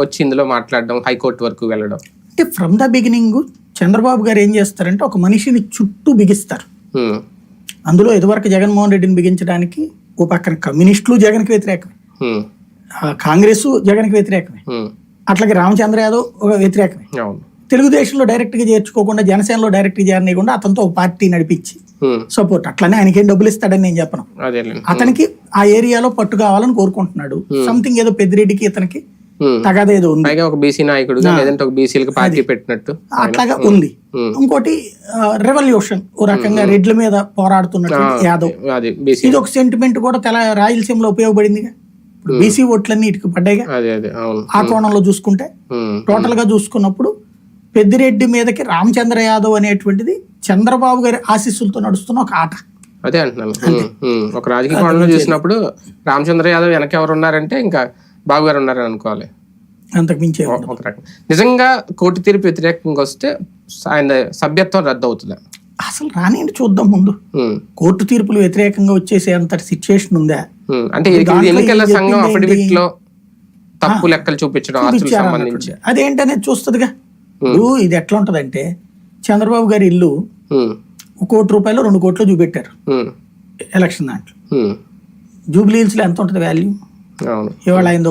వచ్చి ఇందులో మాట్లాడడం హైకోర్టు వరకు వెళ్ళడం. అంటే ఫ్రమ్ ద బిగినింగ్ చంద్రబాబు గారు ఏం చేస్తారంటే ఒక మనిషిని చుట్టూ బిగిస్తారు. అందులో ఇదివరకు జగన్మోహన్ రెడ్డిని బిగించడానికి ఓ పక్కన కమ్యూనిస్టులు జగన్కి వ్యతిరేకమే. కాంగ్రెస్ జగన్కి వ్యతిరేకమే. అట్లాగే రామచంద్ర యాదవ్ ఒక వ్యతిరేకమే. తెలుగుదేశంలో డైరెక్ట్గా చేర్చుకోకుండా జనసేనలో డైరెక్ట్గా చేరనీయకుండా అతనితో ఒక పార్టీ నడిపించి సపోర్ట్ అట్లానే ఆయనకేం డబ్బులు ఇస్తాడని నేను చెప్పను. అతనికి ఆ ఏరియాలో పట్టు కావాలని కోరుకుంటున్నాడు. సంథింగ్ ఏదో పెద్దిరెడ్డికి ఇతనికి ఉమ్. తగాద ఏదో ఉంది. పైగా ఒక బీసీ నాయకుడుగా లేదంటే ఒక బీసీలకు పార్టీ పెట్టినట్టు అట్లాగా ఉంది. ఇంకోటి రెవల్యూషన్ ఓ రకంగా రెడ్ల మీద పోరాడుతున్నట్టు యాదవ్. ఇది ఒక సెంటిమెంట్ కూడా తెల రాయలసీమలో ఉపయోగపడిందిగా. ఇప్పుడు బీసీ ఓట్లన్నీ ఇటుకు పడ్డాయిగా. ఆ కోణంలో చూసుకుంటే టోటల్గా చూసుకున్నప్పుడు పెద్దిరెడ్డి మీదకి రామచంద్ర యాదవ్ అనేటువంటిది చంద్రబాబు గారి ఆశీస్సులతో నడుస్తున్న ఒక ఆట. అదే అంటున్నాను. ఒక రాజకీయ కోణంలో చూసినప్పుడు రామచంద్ర యాదవ్ వెనక ఎవరు ఉన్నారంటే ఇంకా బాబు గారు ఉన్నారని అనుకోవాలి అంతకు మించే ఒక రకం. నిజంగా కోర్టు తీర్పు వ్యతిరేకంగా వస్తే ఆయన సభ్యత్వం రద్దు అవుతుందా అసలు రానియండి చూద్దాం ముందు. కోర్టు తీర్పులు వ్యతిరేకంగా వచ్చేసే అంత సిచ్యుయేషన్ ఉందా. అంటే ఎన్నికల సంఘం చెప్పింది అఫిడవిట్లో తప్పు లెక్కలు చూపించడం అదేంటనేది చూస్తుందిగా? ఇప్పుడు ఇది ఎట్లా ఉంటదంటే చంద్రబాబు గారి ఇల్లు ఒక కోటి రూపాయలు రెండు కోట్లు చూపెట్టారు. ఎలక్షన్ దాంట్లో. జూబ్లీ హిల్స్లో ఎంత ఉంటుంది వాల్యూ అవును. ఇవాళ అయిందో